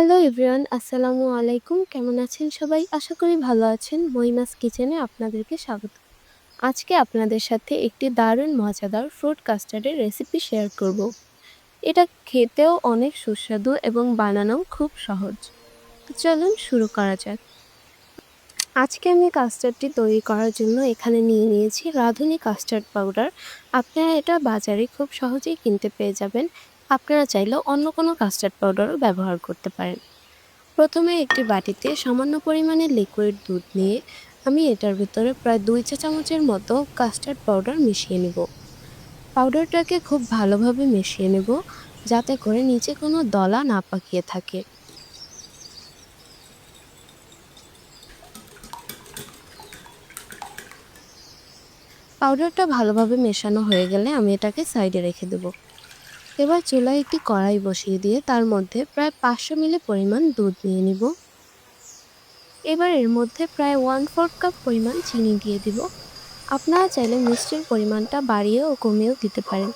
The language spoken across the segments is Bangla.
হ্যালো এভরিওয়ান আসসালামু আলাইকুম কেমন আছেন সবাই? আশা করি ভালো আছেন। মইমাস কিচেনে আপনাদেরকে স্বাগত। আজকে আপনাদের সাথে একটি দারুণ, মজাদার ফ্রুট কাস্টার্ডের রেসিপি শেয়ার করব। এটা খেতেও অনেক সুস্বাদু এবং বানানোও খুব সহজ। চলুন শুরু করা যাক। আজকে আমি কাস্টার্ডটি তৈরি করার জন্য এখানে নিয়ে নিয়েছি রাঁধুনি কাস্টার্ড পাউডার আপনারা এটা বাজারে খুব সহজেই কিনতে পেয়ে যাবেন। আপনারা চাইলেও অন্য কোনো কাস্টার্ড পাউডারও ব্যবহার করতে পারেন। প্রথমে একটি বাটিতে সামান্য পরিমাণে লিকুইড দুধ নিয়ে আমি এটার ভিতরে প্রায় দুই চা চামচের মতো কাস্টার্ড পাউডার মিশিয়ে নেব। পাউডারটাকে খুব ভালোভাবে মিশিয়ে নেব যাতে করে নিচে কোনো দলা না পাকিয়ে থাকে। পাউডারটা ভালোভাবে মেশানো হয়ে গেলে আমি এটাকে সাইডে রেখে দেবো। এবার চুলায় একটি কড়াই বসিয়ে দিয়ে তার মধ্যে প্রায় পাঁচশো মিলি পরিমাণ দুধ নিয়ে নিব। এবার এর মধ্যে প্রায় ওয়ান ফোর্থ কাপ পরিমাণ চিনি দিয়ে দিব। আপনারা চাইলে মিষ্টির পরিমাণটা বাড়িয়ে ও কমিয়েও দিতে পারেন,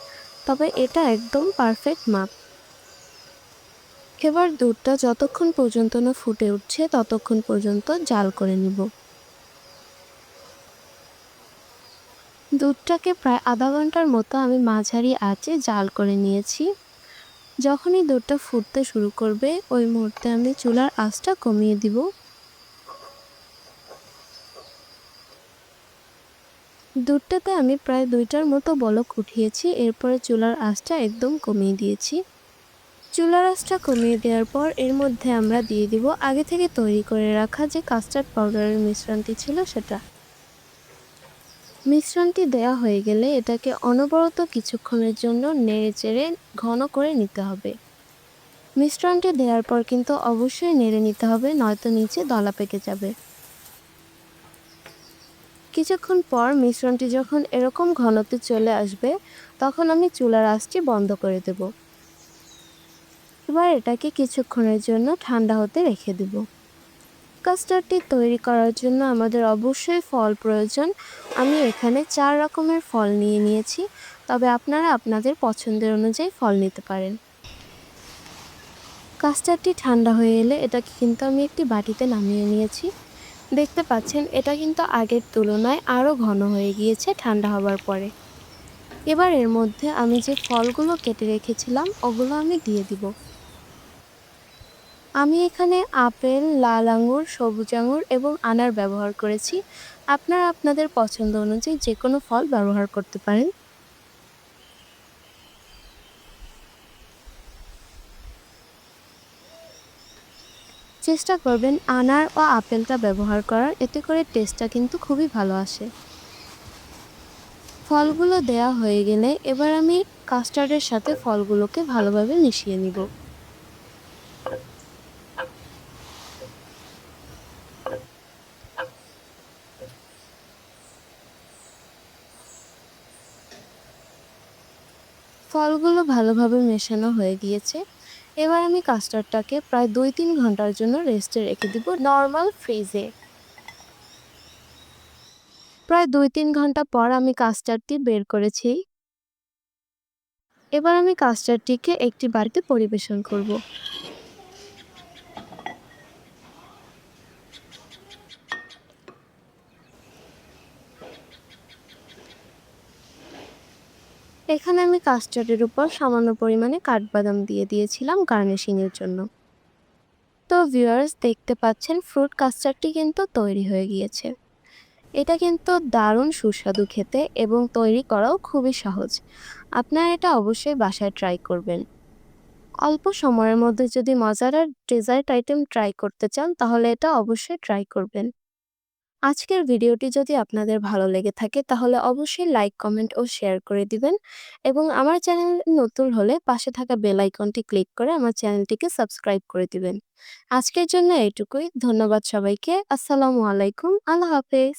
তবে এটা একদম পারফেক্ট মাপ। এবার দুধটা যতক্ষণ পর্যন্ত না ফুটে উঠছে, ততক্ষণ পর্যন্ত জাল করে নিব। দুধটাকে প্রায় আধা ঘণ্টার মতো আমি মাঝারি আঁচে জাল করে নিয়েছি। যখনই দুধটা ফুটতে শুরু করবে, ওই মুহূর্তে আমি চুলার আঁচটা কমিয়ে দিব। দুধটাতে আমি প্রায় দুইটার মতো বলক উঠিয়েছি, এরপরে চুলার আঁচটা একদম কমিয়ে দিয়েছি। চুলার আঁচটা কমিয়ে দেওয়ার পর এর মধ্যে আমরা দিয়ে দিব আগে থেকে তৈরি করে রাখা যে কাস্টার্ড পাউডারের মিশ্রণটি ছিল সেটা। মিশ্রণটি দেওয়া হয়ে গেলে এটাকে অনবরত কিছুক্ষণের জন্য নেড়ে চেড়ে ঘন করে নিতে হবে। মিশ্রণটি দেওয়ার পর কিন্তু অবশ্যই নেড়ে নিতে হবে, নয়তো নিচে দলা পেকে যাবে। কিছুক্ষণ পর মিশ্রণটি যখন এরকম ঘনতে চলে আসবে, তখন আমি চুলার আঁচটি বন্ধ করে দেব। এবার এটাকে কিছুক্ষণের জন্য ঠান্ডা হতে রেখে দেবো। কাস্টার্ডটি তৈরি করার জন্য আমাদের অবশ্যই ফল প্রয়োজন। আমি এখানে চার রকমের ফল নিয়ে নিয়েছি, তবে আপনারা আপনাদের পছন্দের অনুযায়ী ফল নিতে পারেন। কাস্টার্ডটি ঠান্ডা হয়ে এলে এটাকে কিন্তু আমি একটি বাটিতে নামিয়ে নিয়েছি। দেখতে পাচ্ছেন, এটা কিন্তু আগের তুলনায় আরও ঘন হয়ে গিয়েছে ঠান্ডা হবার পরে। এবার এর মধ্যে আমি যে ফলগুলো কেটে রেখেছিলাম, ওগুলো আমি দিয়ে দিব। আমি এখানে আপেল, লাল আঙুর সবুজ আঙুর এবং আনার ব্যবহার করেছি। আপনারা আপনাদের পছন্দ অনুযায়ী যে কোনো ফল ব্যবহার করতে পারেন। চেষ্টা করবেন আনার ও আপেলটা ব্যবহার করার। এতে করে টেস্টটা কিন্তু খুবই ভালো আসে। ফলগুলো দেয়া হয়ে গেলে এবার আমি কাস্টার্ডের সাথে ফলগুলোকে ভালোভাবে মিশিয়ে নিব। ফলগুলো ভালোভাবে মেশানো হয়ে গিয়েছে। এবার আমি কাস্টার্ডটাকে প্রায় দুই তিন ঘণ্টার জন্য রেস্টে রেখে দিব নর্মাল ফ্রিজে। প্রায় দুই তিন ঘণ্টা পর আমি কাস্টার্ডটি বের করেছি। এবার আমি কাস্টার্ডটিকে একটি বাড়িতে পরিবেশন করব। এখানে আমি কাস্টার্ডের উপর সামান্য পরিমাণে কাঠবাদাম দিয়ে দিয়েছিলাম গার্নিশিংয়ের জন্য। তো ভিউয়ার্স দেখতে পাচ্ছেন ফ্রুট কাস্টার্ডটি কিন্তু তৈরি হয়ে গিয়েছে। এটা কিন্তু দারুণ সুস্বাদু খেতে এবং তৈরি করাও খুবই সহজ। আপনারা এটা অবশ্যই বাসায় ট্রাই করবেন। অল্প সময়ের মধ্যে যদি মজাদার ডেজার্ট আইটেম ট্রাই করতে চান, তাহলে এটা অবশ্যই ট্রাই করবেন। আজকের ভিডিওটি যদি আপনাদের ভালো লেগে থাকে, তাহলে অবশ্যই লাইক, কমেন্ট ও শেয়ার করে দিবেন। এবং আমার চ্যানেল নতুন হলে পাশে থাকা বেল আইকনটি ক্লিক করে আমার চ্যানেলটিকে সাবস্ক্রাইব করে দিবেন। আজকের জন্য এটুকুই ধন্যবাদ সবাইকে। আসসালামু আলাইকুম। আল্লাহ হাফেজ।